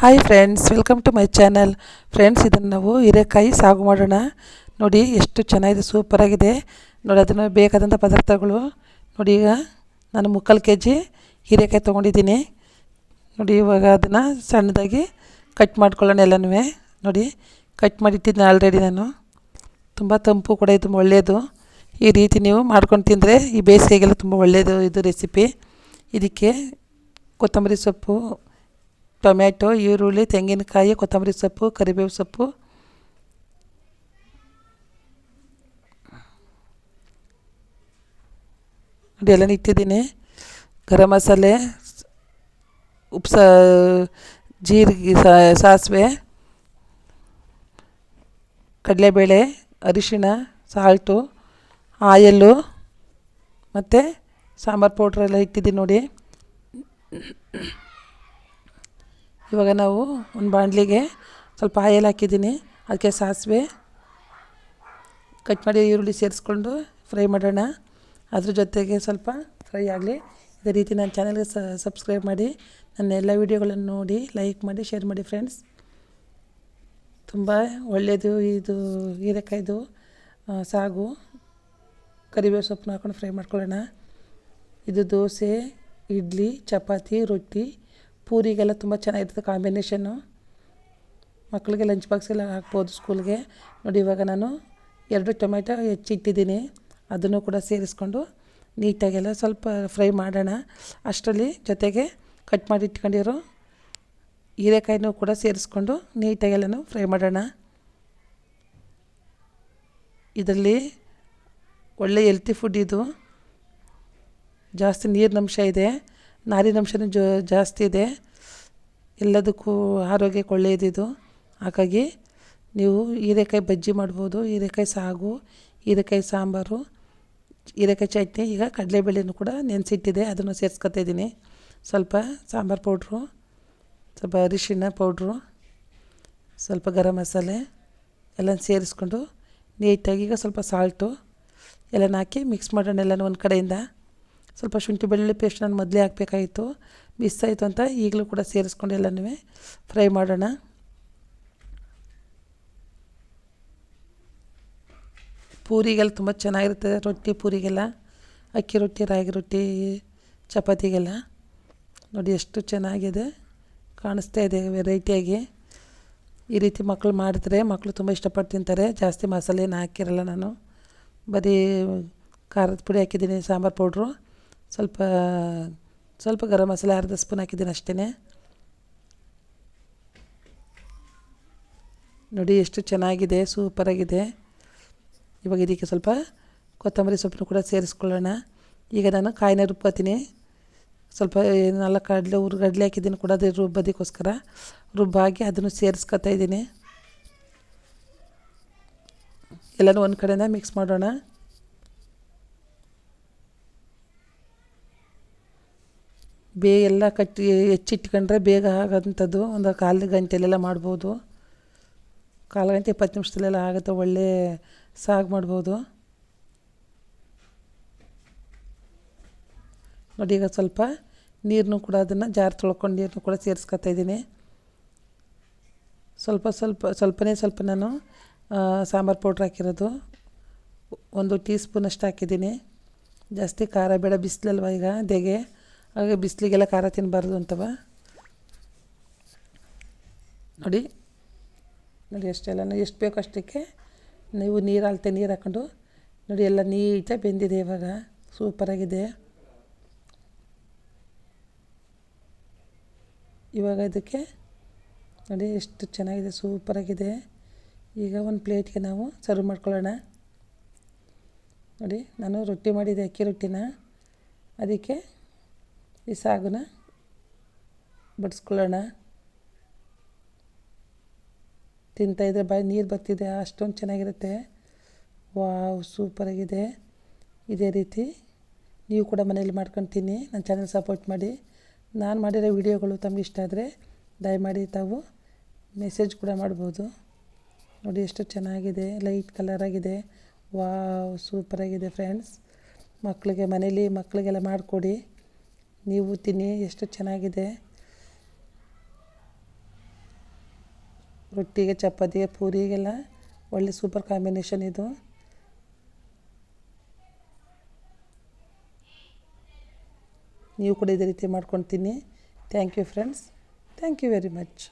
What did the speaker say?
Hi friends welcome to my channel friends ಇದನ್ನು ನಾವು ಹೀರೆಕಾಯಿ ಸಾಗು ಮಾಡೋಣ. ನೋಡಿ ಎಷ್ಟು ಚೆನ್ನಾಗಿದೆ ಸೂಪರಾಗಿದೆ ನೋಡಿ ಅದನ್ನು ಬೇಕಾದಂಥ ಪದಾರ್ಥಗಳು. ನೋಡಿ ಈಗ ನಾನು ಮುಕ್ಕಾಲು ಕೆ ಜಿ ಹೀರೆಕಾಯಿ ತೊಗೊಂಡಿದ್ದೀನಿ. ನೋಡಿ ಇವಾಗ ಅದನ್ನು ಸಣ್ಣದಾಗಿ ಕಟ್ ಮಾಡ್ಕೊಳ್ಳೋಣ ಎಲ್ಲನೂ ನೋಡಿ ಕಟ್ ಮಾಡಿಟ್ಟಿದ್ದೀನಿ ಆಲ್ರೆಡಿ ನಾನು. ತುಂಬ ತಂಪು ಕೂಡ ಇದು ಒಳ್ಳೆಯದು. ಈ ರೀತಿ ನೀವು ಮಾಡ್ಕೊಂಡು ತಿಂದರೆ ಈ ಬೇಸಿಗೆಗೆಲ್ಲ ತುಂಬ ಒಳ್ಳೆಯದು ಇದು ರೆಸಿಪಿ ಇದಕ್ಕೆ ಕೊತ್ತಂಬರಿ ಸೊಪ್ಪು ಟೊಮ್ಯಾಟೊ, ಈರುಳ್ಳಿ, ತೆಂಗಿನಕಾಯಿ, ಕೊತ್ತಂಬರಿ ಸೊಪ್ಪು, ಕರಿಬೇವು ಸೊಪ್ಪು. ನೋಡಿ ಎಲ್ಲ ಇಟ್ಟಿದ್ದೀನಿ. ಗರಂ ಮಸಾಲೆ, ಉಪ್ಸ, ಜೀರಿಗೆ ಸಾಸಿವೆ, ಕಡಲೆಬೇಳೆ, ಅರಿಶಿಣ, ಸಾಲ್ಟು, ಆಯಲ್ಲು ಮತ್ತು ಸಾಂಬಾರು ಪೌಡ್ರೆಲ್ಲ ಇಟ್ಟಿದ್ದೀನಿ ನೋಡಿ. ಇವಾಗ ನಾವು ಒಂದು ಬಾಣಲಿಗೆ ಸ್ವಲ್ಪ ಆಯಲ್ ಹಾಕಿದ್ದೀನಿ. ಅದಕ್ಕೆ ಸಾಸಿವೆ ಕಟ್ ಮಾಡಿ ಈರುಳ್ಳಿ ಸೇರಿಸ್ಕೊಂಡು ಫ್ರೈ ಮಾಡೋಣ. ಅದ್ರ ಜೊತೆಗೆ ಸ್ವಲ್ಪ ಫ್ರೈ ಆಗಲಿ. ಇದೇ ರೀತಿ ನನ್ನ ಚಾನಲ್ಗೆ ಸಬ್ಸ್ಕ್ರೈಬ್ ಮಾಡಿ. ನನ್ನ ಎಲ್ಲ ವೀಡಿಯೋಗಳನ್ನು ನೋಡಿ, ಲೈಕ್ ಮಾಡಿ, ಶೇರ್ ಮಾಡಿ ಫ್ರೆಂಡ್ಸ್. ತುಂಬ ಒಳ್ಳೆಯದು ಇದು ಹೀರೆಕಾಯ್ದು. ಸಾಗು. ಕರಿಬೇವು ಸೊಪ್ಪನ್ನ ಹಾಕೊಂಡು ಫ್ರೈ ಮಾಡ್ಕೊಳ್ಳೋಣ. ಇದು ದೋಸೆ, ಇಡ್ಲಿ, ಚಪಾತಿ, ರೊಟ್ಟಿ. ಪೂರಿಗೆಲ್ಲ ತುಂಬ ಚೆನ್ನಾಗಿರ್ತದೆ ಕಾಂಬಿನೇಷನ್ನು ಮಕ್ಕಳಿಗೆ ಲಂಚ್ ಬಾಕ್ಸೆಲ್ಲ ಹಾಕ್ಬೋದು ಸ್ಕೂಲ್ಗೆ ನೋಡಿ, ಇವಾಗ ನಾನು ಎರಡು ಟೊಮೆಟೊ ಹೆಚ್ಚಿಟ್ಟಿದ್ದೀನಿ. ಅದನ್ನು ಕೂಡ ಸೇರಿಸ್ಕೊಂಡು ನೀಟಾಗೆಲ್ಲ ಸ್ವಲ್ಪ ಫ್ರೈ ಮಾಡೋಣ. ಅಷ್ಟರಲ್ಲಿ ಜೊತೆಗೆ ಕಟ್ ಮಾಡಿ ಇಟ್ಕೊಂಡಿರೋ ಹೀರೆಕಾಯಿನೂ ಕೂಡ ಸೇರಿಸ್ಕೊಂಡು ನೀಟಾಗೆಲ್ಲನೂ ಫ್ರೈ ಮಾಡೋಣ. ಇದರಲ್ಲಿ ಒಳ್ಳೆ ಹೆಲ್ತಿ ಫುಡ್ ಇದು. ಜಾಸ್ತಿ ನೀರಿನಂಶ ಇದೆ. ನಾರಿನಂಶನೂ ಜೋ, ಜಾಸ್ತಿ ಇದೆ. ಎಲ್ಲದಕ್ಕೂ ಆರೋಗ್ಯಕ್ಕೆ ಒಳ್ಳೆಯದಿದು ಹಾಗಾಗಿ ನೀವು ಹೀರೆಕಾಯಿ ಬಜ್ಜಿ ಮಾಡ್ಬೋದು, ಹೀರೆಕಾಯಿ ಸಾಗು, ಹೀರೆಕಾಯಿ ಸಾಂಬಾರು, ಹೀರೆಕಾಯಿ ಚಟ್ನಿ, ಈಗ ಕಡಲೆಬೇಳೆನೂ ಕೂಡ ನೆನೆಸಿಟ್ಟಿದೆ, ಅದನ್ನು ಸೇರಿಸ್ಕೊತಾ ಇದ್ದೀನಿ. ಸ್ವಲ್ಪ ಸಾಂಬಾರು ಪೌಡ್ರು, ಸ್ವಲ್ಪ ಅರಿಶಿಣ ಪೌಡ್ರು, ಸ್ವಲ್ಪ ಗರಂ ಮಸಾಲೆ ಎಲ್ಲ ಸೇರಿಸ್ಕೊಂಡು ನೀಟಾಗಿ ಈಗ ಸ್ವಲ್ಪ ಸಾಲ್ಟು ಎಲ್ಲನ ಹಾಕಿ ಮಿಕ್ಸ್ ಮಾಡೋಣ ಎಲ್ಲನೂ ಒಂದು ಕಡೆಯಿಂದ. ಸ್ವಲ್ಪ ಶುಂಠಿ ಬೆಳ್ಳುಳ್ಳಿ ಪೇಸ್ಟ್ ನಾನು ಮೊದಲೇ ಹಾಕಬೇಕಾಗಿತ್ತು. ಮಿಸ್ ಆಯಿತು ಅಂತ ಈಗಲೂ ಕೂಡ ಸೇರಿಸ್ಕೊಂಡು ಎಲ್ಲನೂ ಫ್ರೈ ಮಾಡೋಣ. ಪೂರಿಗೆಲ್ಲ ತುಂಬ ಚೆನ್ನಾಗಿರುತ್ತೆ ರೊಟ್ಟಿ ಪೂರಿಗೆಲ್ಲ. ಅಕ್ಕಿ ರೊಟ್ಟಿ, ರಾಗಿ ರೊಟ್ಟಿ, ಚಪಾತಿಗೆಲ್ಲ. ನೋಡಿ ಎಷ್ಟು ಚೆನ್ನಾಗಿದೆ. ಕಾಣಿಸ್ತಾ ಇದೆ ವೆರೈಟಿಯಾಗಿ. ಈ ರೀತಿ ಮಕ್ಕಳು ಮಾಡಿದ್ರೆ ಮಕ್ಕಳು ತುಂಬ ಇಷ್ಟಪಟ್ಟು ತಿಂತಾರೆ. ಜಾಸ್ತಿ ಮಸಾಲೆ ಏನು ಹಾಕಿರಲ್ಲ ನಾನು. ಬರೀ ಖಾರದ ಪುಡಿ ಹಾಕಿದ್ದೀನಿ, ಸಾಂಬಾರು ಪೌಡ್ರು. ಸ್ವಲ್ಪ ಸ್ವಲ್ಪ ಗರಂ ಮಸಾಲೆ ಅರ್ಧ ಸ್ಪೂನ್ ಹಾಕಿದ್ದೀನಿ ಅಷ್ಟೇ ನೋಡಿ ಎಷ್ಟು ಚೆನ್ನಾಗಿದೆ ಸೂಪರಾಗಿದೆ ಇವಾಗ ಇದಕ್ಕೆ ಸ್ವಲ್ಪ ಕೊತ್ತಂಬರಿ ಸೊಪ್ಪನ್ನು ಕೂಡ ಸೇರಿಸ್ಕೊಳ್ಳೋಣ. ಈಗ ನಾನು ಕಾಯಿನ ರುಬ್ಬತ್ತೀನಿ ಸ್ವಲ್ಪ ನಾಲ್ಕು ಕಡಲೆ ಹುರ್ಗಡ್ಲೆ ಹಾಕಿದ್ದೀನಿ ಕೂಡ ಅದೇ ರುಬ್ಬೋದಕ್ಕೋಸ್ಕರ. ರುಬ್ಬಾಗಿ ಅದನ್ನು ಸೇರಿಸ್ಕೊತಾ ಇದ್ದೀನಿ. ಎಲ್ಲನೂ ಒಂದು ಕಡೆಯಿಂದ ಮಿಕ್ಸ್ ಮಾಡೋಣ. ಬೇ ಎಲ್ಲ ಕಟ್ಟಿ ಹೆಚ್ಚಿಟ್ಕೊಂಡ್ರೆ ಬೇಗ ಆಗೋಂಥದ್ದು. ಒಂದು ಕಾಲು ಗಂಟೆಲೆಲ್ಲ ಮಾಡ್ಬೋದು. ಕಾಲು ಗಂಟೆ ಇಪ್ಪತ್ತು ನಿಮಿಷದಲ್ಲೆಲ್ಲ ಆಗುತ್ತೆ. ಒಳ್ಳೆ ಸಾಗು ಮಾಡ್ಬೋದು. ನೋಡಿ ಈಗ ಸ್ವಲ್ಪ ನೀರನ್ನು ಕೂಡ ಅದನ್ನು ಜಾರ್ ತೊಳ್ಕೊಂಡು ನೀರನ್ನು ಕೂಡ ಸೇರಿಸ್ಕೊತಾ ಇದ್ದೀನಿ. ಸ್ವಲ್ಪ ಸ್ವಲ್ಪ ಸ್ವಲ್ಪನೇ ಸ್ವಲ್ಪ ನಾನು ಸಾಂಬಾರು ಪೌಡ್ರ್ ಹಾಕಿರೋದು. ಒಂದು ಟೀ ಸ್ಪೂನಷ್ಟು ಹಾಕಿದ್ದೀನಿ. ಜಾಸ್ತಿ ಖಾರ ಬೇಡ, ಬಿಸಿಲಲ್ವ ಈಗ ದೆಗೆ ಹಾಗೆ ಬಿಸಿಲಿಗೆಲ್ಲ ಖಾರ ತಿನ್ನಬಾರ್ದು ಅಂತವ. ನೋಡಿ ನೋಡಿ ಎಷ್ಟೆಲ್ಲ ಎಷ್ಟು ಬೇಕು ಅಷ್ಟಕ್ಕೆ ನೀವು ನೀರು ಅಲ್ತೆ ನೀರು ಹಾಕ್ಕೊಂಡು ನೋಡಿ ಎಲ್ಲ ನೀಟಾಗಿ ಬೆಂದಿದೆ ಇವಾಗ. ಸೂಪರಾಗಿದೆ ಇವಾಗ ಇದಕ್ಕೆ, ನೋಡಿ ಎಷ್ಟು ಚೆನ್ನಾಗಿದೆ ಸೂಪರಾಗಿದೆ ಈಗ ಒಂದು ಪ್ಲೇಟ್ಗೆ ನಾವು ಸರ್ವ್ ಮಾಡ್ಕೊಳ್ಳೋಣ. ನೋಡಿ, ನಾನು ರೊಟ್ಟಿ ಮಾಡಿದ್ದೆ ಅಕ್ಕಿ ರೊಟ್ಟಿನ. ಅದಕ್ಕೆ ಈ ಸಾಗುನ? ಬಡಿಸ್ಕೊಳ್ಳೋಣ. ತಿಂತಾಯಿದ್ರೆ ಬಾಯಿ ನೀರು ಬರ್ತಿದೆ, ಅಷ್ಟೊಂದು ಚೆನ್ನಾಗಿರುತ್ತೆ. ವಾವ್, ಸೂಪರಾಗಿದೆ. ಇದೇ ರೀತಿ ನೀವು ಕೂಡ ಮನೇಲಿ ಮಾಡ್ಕೊಂಡು ತಿನ್ನಿ ನನ್ನ ಚಾನಲ್ ಸಪೋರ್ಟ್ ಮಾಡಿ. ನಾನು ಮಾಡಿರೋ ವಿಡಿಯೋಗಳು ತಮಗೆ ಇಷ್ಟ ಆದರೆ ದಯಮಾಡಿ ತಾವು ಮೆಸೇಜ್ ಕೂಡ ಮಾಡ್ಬೋದು. ನೋಡಿ ಎಷ್ಟು ಚೆನ್ನಾಗಿದೆ ಲೈಟ್ ಕಲರಾಗಿದೆ ವಾವ್, ಸೂಪರಾಗಿದೆ ಫ್ರೆಂಡ್ಸ್ ಮಕ್ಕಳಿಗೆ ಮನೇಲಿ ಮಕ್ಕಳಿಗೆಲ್ಲ ಮಾಡಿಕೊಡಿ. ನೀವು ತಿನ್ನಿ, ಎಷ್ಟು ಚೆನ್ನಾಗಿದೆ. ರೊಟ್ಟಿಗೆ ಚಪಾತಿಗೆ ಪೂರಿಗೆಲ್ಲ ಒಳ್ಳೆ ಸೂಪರ್ ಕಾಂಬಿನೇಷನ್ ಇದು. ನೀವು ಕೂಡ ಇದೇ ರೀತಿ ಮಾಡ್ಕೊಳ್ತೀನಿ thank you friends thank you very much